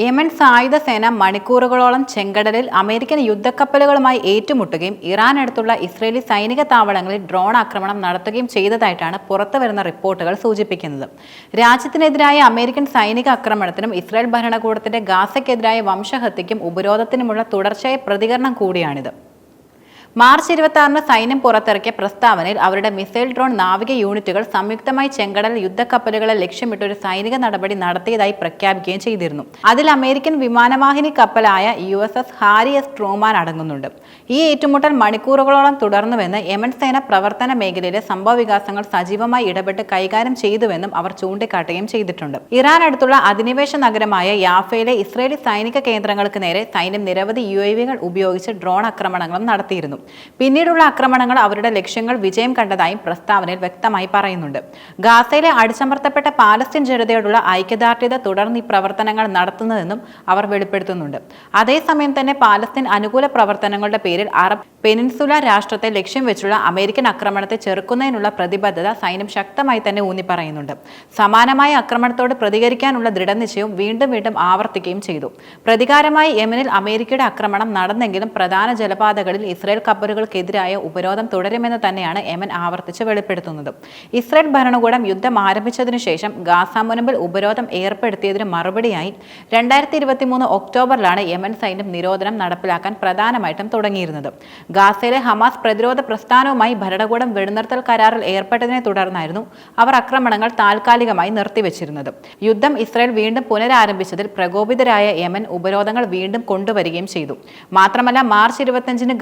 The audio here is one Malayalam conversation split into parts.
യമൻ സായുധ സേന മണിക്കൂറുകളോളം ചെങ്കടലിൽ അമേരിക്കൻ യുദ്ധക്കപ്പലുകളുമായി ഏറ്റുമുട്ടുകയും ഇറാൻ അടുത്തുള്ള ഇസ്രേലി സൈനിക താവളങ്ങളിൽ ഡ്രോൺ ആക്രമണം നടത്തുകയും ചെയ്തതായിട്ടാണ് പുറത്തുവരുന്ന റിപ്പോർട്ടുകൾ സൂചിപ്പിക്കുന്നത്. രാജ്യത്തിനെതിരായ അമേരിക്കൻ സൈനിക ആക്രമണത്തിനും ഇസ്രായേൽ ഭരണകൂടത്തിന്റെ ഗാസയ്ക്കെതിരായ വംശഹത്യയ്ക്കും ഉപരോധത്തിനുമുള്ള തുടർച്ചയായ പ്രതികരണം കൂടിയാണിത്. മാർച്ച് ഇരുപത്തി ആറിന് സൈന്യം പുറത്തിറക്കിയ പ്രസ്താവനയിൽ അവരുടെ മിസൈൽ ഡ്രോൺ നാവിക യൂണിറ്റുകൾ സംയുക്തമായി ചെങ്കടൽ യുദ്ധക്കപ്പലുകളെ ലക്ഷ്യമിട്ട് ഒരു സൈനിക നടപടി നടത്തിയതായി പ്രഖ്യാപിക്കുകയും ചെയ്തിരുന്നു. അതിൽ അമേരിക്കൻ വിമാനവാഹിനി കപ്പലായ U S S Harry S Truman അടങ്ങുന്നുണ്ട്. ഈ ഏറ്റുമുട്ടൽ മണിക്കൂറുകളോളം തുടർന്നുവെന്ന് യമൻ സേന പ്രവർത്തന മേഖലയിലെ സംഭവ വികാസങ്ങൾ സജീവമായി ഇടപെട്ട് കൈകാര്യം ചെയ്തുവെന്നും അവർ ചൂണ്ടിക്കാട്ടുകയും ചെയ്തിട്ടുണ്ട്. ഇറാൻ അടുത്തുള്ള അധിനിവേശ നഗരമായ യാഫയിലെ ഇസ്രേലി സൈനിക കേന്ദ്രങ്ങൾക്ക് നേരെ സൈന്യം നിരവധി യു ഉപയോഗിച്ച് ഡ്രോൺ ആക്രമണങ്ങളും നടത്തിയിരുന്നു. പിന്നീടുള്ള ആക്രമണങ്ങൾ അവരുടെ ലക്ഷ്യങ്ങൾ വിജയം കണ്ടതായും പ്രസ്താവനയിൽ വ്യക്തമായി പറയുന്നുണ്ട്. ഗാസയിലെ അടിച്ചമർത്തപ്പെട്ട പാലസ്തീൻ ജനതയോടുള്ള ഐക്യദാർഢ്യത തുടർന്ന് ഈ പ്രവർത്തനങ്ങൾ നടത്തുന്നതെന്നും അവർ വെളിപ്പെടുത്തുന്നുണ്ട്. അതേസമയം തന്നെ പാലസ്തീൻ അനുകൂല പ്രവർത്തനങ്ങളുടെ പേരിൽ അറബ് പെനിൻസുല രാഷ്ട്രത്തെ ലക്ഷ്യം വെച്ചുള്ള അമേരിക്കൻ ആക്രമണത്തെ ചെറുക്കുന്നതിനുള്ള പ്രതിബദ്ധത സൈന്യം ശക്തമായി തന്നെ ഊന്നി പറയുന്നുണ്ട്. സമാനമായ ആക്രമണത്തോട് പ്രതികരിക്കാനുള്ള ദൃഢനിശ്ചയം വീണ്ടും വീണ്ടും ആവർത്തിക്കുകയും ചെയ്തു. പ്രതികാരമായി യമനിൽ അമേരിക്കയുടെ ആക്രമണം നടന്നെങ്കിലും പ്രധാന ജലപാതകളിൽ ഇസ്രായേൽ കപ്പലുകൾക്കെതിരായ ഉപരോധം തുടരുമെന്ന് തന്നെയാണ് യമൻ ആവർത്തിച്ച് വെളിപ്പെടുത്തുന്നത്. ഇസ്രായേൽ ഭരണകൂടം യുദ്ധം ആരംഭിച്ചതിനു ശേഷം ഗാസ മുനമ്പിൽ ഉപരോധം ഏർപ്പെടുത്തിയതിന് മറുപടിയായി രണ്ടായിരത്തി ഇരുപത്തി മൂന്ന് ഒക്ടോബറിലാണ് യമൻ സൈന്യം നിരോധനം നടപ്പിലാക്കാൻ പ്രധാനമായിട്ടും തുടങ്ങിയിരുന്നത്. ഗാസയിലെ ഹമാസ് പ്രതിരോധ പ്രസ്ഥാനവുമായി ഭരണകൂടം വെടിനിർത്തൽ കരാറിൽ ഏർപ്പെട്ടതിനെ തുടർന്നായിരുന്നു അവർ ആക്രമണങ്ങൾ താൽക്കാലികമായി നിർത്തിവെച്ചിരുന്നത്. യുദ്ധം ഇസ്രായേൽ വീണ്ടും പുനരാരംഭിച്ചതിൽ പ്രകോപിതരായ യമൻ ഉപരോധങ്ങൾ വീണ്ടും കൊണ്ടുവരികയും ചെയ്തു. മാത്രമല്ല മാർച്ച് ഇരുപത്തിയഞ്ചിന്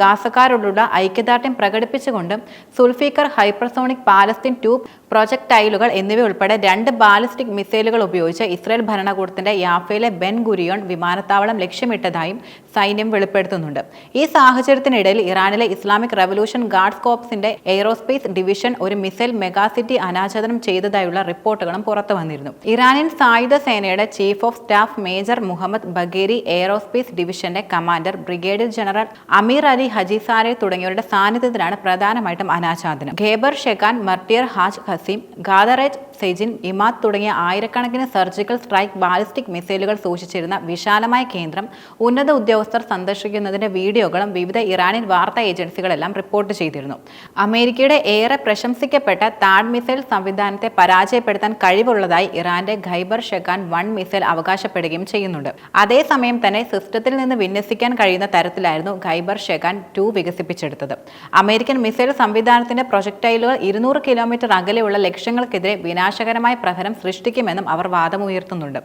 ഗാസക്കാരോടുള്ള ഐക്യദാർഢ്യം പ്രകടിപ്പിച്ചുകൊണ്ട് സുൽഫീക്കർ ഹൈപ്പർസോണിക് പാലസ്തീൻ ട്യൂബ് പ്രൊജക്ടൈലുകൾ എന്നിവയുൾപ്പെടെ രണ്ട് ബാലിസ്റ്റിക് മിസൈലുകൾ ഉപയോഗിച്ച് ഇസ്രായേൽ ഭരണകൂടത്തിന്റെ യാഫയിലെ ബെൻ ഗുരിയോൺ വിമാനത്താവളം ലക്ഷ്യമിട്ടതായും സൈന്യം വെളിപ്പെടുത്തുന്നുണ്ട്. ഈ സാഹചര്യത്തിനിടയിൽ ഇറാനിലെ ഇസ്ലാമിക് റവല്യൂഷൻ ഗാർഡ്സ് കോപ്സിന്റെ എയ്റോസ്പേസ് ഡിവിഷൻ ഒരു മിസൈൽ മെഗാസിറ്റി അനാച്ഛാദനം ചെയ്തതായുള്ള റിപ്പോർട്ടുകളും പുറത്തു വന്നിരുന്നു. ഇറാനിയൻ സായുധ സേനയുടെ chief of staff major Mohammad Bagheri aerospace ഡിവിഷന്റെ commander brigadier general Amir Ali Hajizadeh തുടങ്ങിയവരുടെ സാന്നിധ്യത്തിലാണ് പ്രധാനമായിട്ടും അനാച്ഛാദനം. ഖേബർ ഷെഖാൻ മർട്ടിയർ ഹാജ് ഹസീം ഖാദറേജ് സെജിൻ ഇമാത് തുടങ്ങിയ ആയിരക്കണക്കിന് സർജിക്കൽ സ്ട്രൈക്ക് ബാലിസ്റ്റിക് മിസൈലുകൾ സൂക്ഷിച്ചിരുന്ന വിശാലമായ കേന്ദ്രം ഉന്നത ഉദ്യോഗസ്ഥർ സന്ദർശിക്കുന്നതിന്റെ വീഡിയോകളും വിവിധ ഇറാനിയൻ വാർത്താ ഏജൻസികളെല്ലാം റിപ്പോർട്ട് ചെയ്തിരുന്നു. അമേരിക്കയുടെ ഏറെ പ്രശംസിക്കപ്പെട്ട താഡ് മിസൈൽ സംവിധാനത്തെ പരാജയപ്പെടുത്താൻ കഴിവുള്ളതായി ഇറാന്റെ ഖൈബർ ഷെഖാൻ വൺ മിസൈൽ അവകാശപ്പെടുകയും ചെയ്യുന്നുണ്ട്. അതേസമയം തന്നെ സിസ്റ്റത്തിൽ നിന്ന് വിന്യസിക്കാൻ കഴിയുന്ന തരത്തിലായിരുന്നു ഖൈബർ ഷെഖാൻ ടു വികസിപ്പിച്ചെടുത്തത്. അമേരിക്കൻ മിസൈൽ സംവിധാനത്തിന്റെ പ്രൊജക്ടൈലുകൾ ഇരുന്നൂറ് കിലോമീറ്റർ അകലെയുള്ള ലക്ഷ്യങ്ങൾക്കെതിരെ വിനാശകരമായ പ്രഹരം സൃഷ്ടിക്കുമെന്നും അവർ വാദമുയർത്തുന്നുണ്ട്.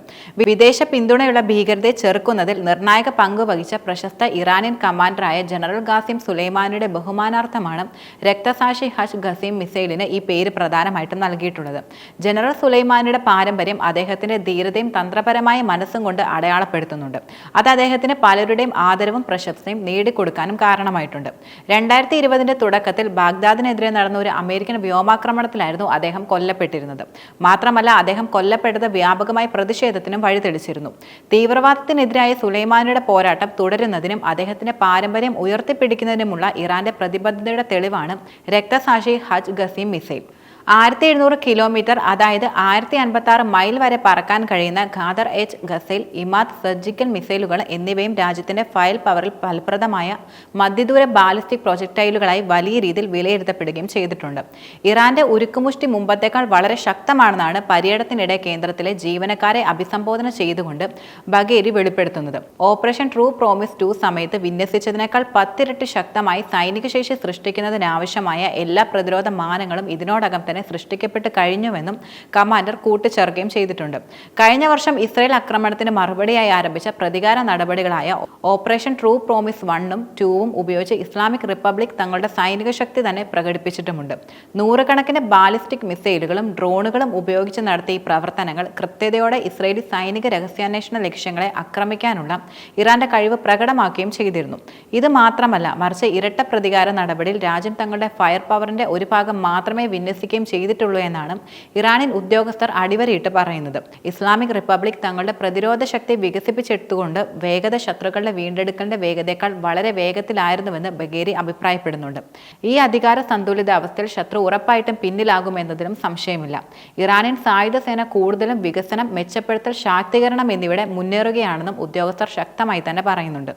വിദേശ പിന്തുണയുള്ള ഭീകരതയെ ചെറുക്കുന്നതിൽ നിർണായക പങ്ക് വഹിച്ച പ്രശസ്ത ഇറാനിയൻ കമാൻഡറായ ജനറൽ ഖാസിം സുലൈമാനിയുടെ ബഹുമാനാർത്ഥമാണ് രക്തസാക്ഷി ഹജ് ഖസീം മിസൈലിന് ഈ പേര് പ്രധാനമായിട്ടും നൽകിയിട്ടുള്ളത്. ജനറൽ സുലൈമാനിയുടെ പാരമ്പര്യം അദ്ദേഹത്തിന്റെ ധീരതയും തന്ത്രപരമായ മനസ്സും കൊണ്ട് അടയാളപ്പെടുത്തുന്നുണ്ട്. അത് അദ്ദേഹത്തിന് പലരുടെയും ആദരവും പ്രശംസയും നേടിക്കൊടുക്കാനും കാരണമായിട്ടുണ്ട്. രണ്ടായിരത്തി ഇരുപതിന്റെ തുടക്കത്തിൽ ബാഗ്ദാദിനെതിരെ നടന്ന ഒരു അമേരിക്കൻ വ്യോമാക്രമണത്തിലായിരുന്നു അദ്ദേഹം കൊല്ലപ്പെട്ടിരുന്നത്. മാത്രമല്ല അദ്ദേഹം കൊല്ലപ്പെട്ടത് വ്യാപകമായ പ്രതിഷേധത്തിനും വഴിതെളിച്ചിരുന്നു. തീവ്രവാദത്തിനെതിരായ സുലൈമാനിയുടെ പോരാട്ടം തുടരുന്നതിനും അദ്ദേഹത്തിന്റെ പാരമ്പര്യം ഉയർത്തിപ്പിടിക്കുന്നതിനുമുള്ള ഇറാന്റെ പ്രതിബദ്ധതയുടെ തെളിവാണ് രക്തസാക്ഷി ഹജ് ഗസീം മിസൈൽ. ആയിരത്തി എഴുന്നൂറ് കിലോമീറ്റർ അതായത് ആയിരത്തി അൻപത്തി ആറ് മൈൽ വരെ പറക്കാൻ കഴിയുന്ന ഖാദർ എച്ച് ഗസൈൽ ഇമാദ് സർജിക്കൽ മിസൈലുകൾ എന്നിവയും രാജ്യത്തിന്റെ ഫയൽ പവറിൽ ഫലപ്രദമായ മധ്യദൂര ബാലിസ്റ്റിക് പ്രൊജക്ടൈലുകളായി വലിയ രീതിയിൽ വിലയിരുത്തപ്പെടുകയും ചെയ്തിട്ടുണ്ട്. ഇറാന്റെ ഉരുക്കുമുഷ്ടി മുമ്പത്തേക്കാൾ വളരെ ശക്തമാണെന്നാണ് പര്യടനത്തിനിടെ കേന്ദ്രത്തിലെ ജീവനക്കാരെ അഭിസംബോധന ചെയ്തുകൊണ്ട് ബഗേരി വെളിപ്പെടുത്തുന്നത്. ഓപ്പറേഷൻ ട്രൂ പ്രോമിസ് ടു സമയത്ത് വിന്യസിച്ചതിനേക്കാൾ പത്തിരട്ടി ശക്തമായി സൈനിക ശേഷി സൃഷ്ടിക്കുന്നതിനാവശ്യമായ എല്ലാ പ്രതിരോധ മാനങ്ങളും ഇതിനോടകം തന്നെ സൃഷ്ടിക്കപ്പെട്ട് കഴിഞ്ഞുവെന്നും കമാൻഡർ കൂട്ടിച്ചേർക്കുകയും ചെയ്തിട്ടുണ്ട്. കഴിഞ്ഞ വർഷം ഇസ്രയേൽ ആക്രമണത്തിന് മറുപടിയായി ആരംഭിച്ച പ്രതികാര നടപടികളായ ഓപ്പറേഷൻ ട്രൂ പ്രോമിസ് വണ്ണും ടൂവും ഉപയോഗിച്ച് ഇസ്ലാമിക് റിപ്പബ്ലിക് തങ്ങളുടെ സൈനിക ശക്തി തന്നെ പ്രകടിപ്പിച്ചിട്ടുമുണ്ട്. നൂറുകണക്കിന് ബാലിസ്റ്റിക് മിസൈലുകളും ഡ്രോണുകളും ഉപയോഗിച്ച് നടത്തിയ ഈ പ്രവർത്തനങ്ങൾ കൃത്യതയോടെ ഇസ്രയേലി സൈനിക രഹസ്യാന്വേഷണ ലക്ഷ്യങ്ങളെ ആക്രമിക്കാനുള്ള ഇറാന്റെ കഴിവ് പ്രകടമാക്കുകയും ചെയ്തിരുന്നു. ഇത് മാത്രമല്ല മറിച്ച് ഇരട്ട പ്രതികാര നടപടിയിൽ രാജ്യം തങ്ങളുടെ ഫയർ പവറിന്റെ ഒരു ഭാഗം മാത്രമേ വിന്യസിക്കുകയും നടത്തുകയും ചെയ്തിട്ടുള്ളൂ എന്നാണ് ഇറാനിൽ ഉദ്യോഗസ്ഥർ അടിവരയിട്ട് പറയുന്നത്. ഇസ്ലാമിക് റിപ്പബ്ലിക് തങ്ങളുടെ പ്രതിരോധ ശക്തി വികസിപ്പിച്ചെടുത്തുകൊണ്ട് വേഗത ശത്രുക്കളുടെ വീണ്ടെടുക്കലിന്റെ വേഗതയേക്കാൾ വളരെ വേഗത്തിലായിരുന്നുവെന്ന് ബഗേരി അഭിപ്രായപ്പെടുന്നുണ്ട്. ഈ അധികാര സന്തുലിത അവസ്ഥയിൽ ശത്രു ഉറപ്പായിട്ടും പിന്നിലാകുമെന്നതിലും സംശയമില്ല. ഇറാനിയൻ സായുധ സേന കൂടുതലും വികസനം മെച്ചപ്പെടുത്തൽ ശാക്തീകരണം എന്നിവിടെ മുന്നേറുകയാണെന്നും ഉദ്യോഗസ്ഥർ ശക്തമായി തന്നെ പറയുന്നുണ്ട്.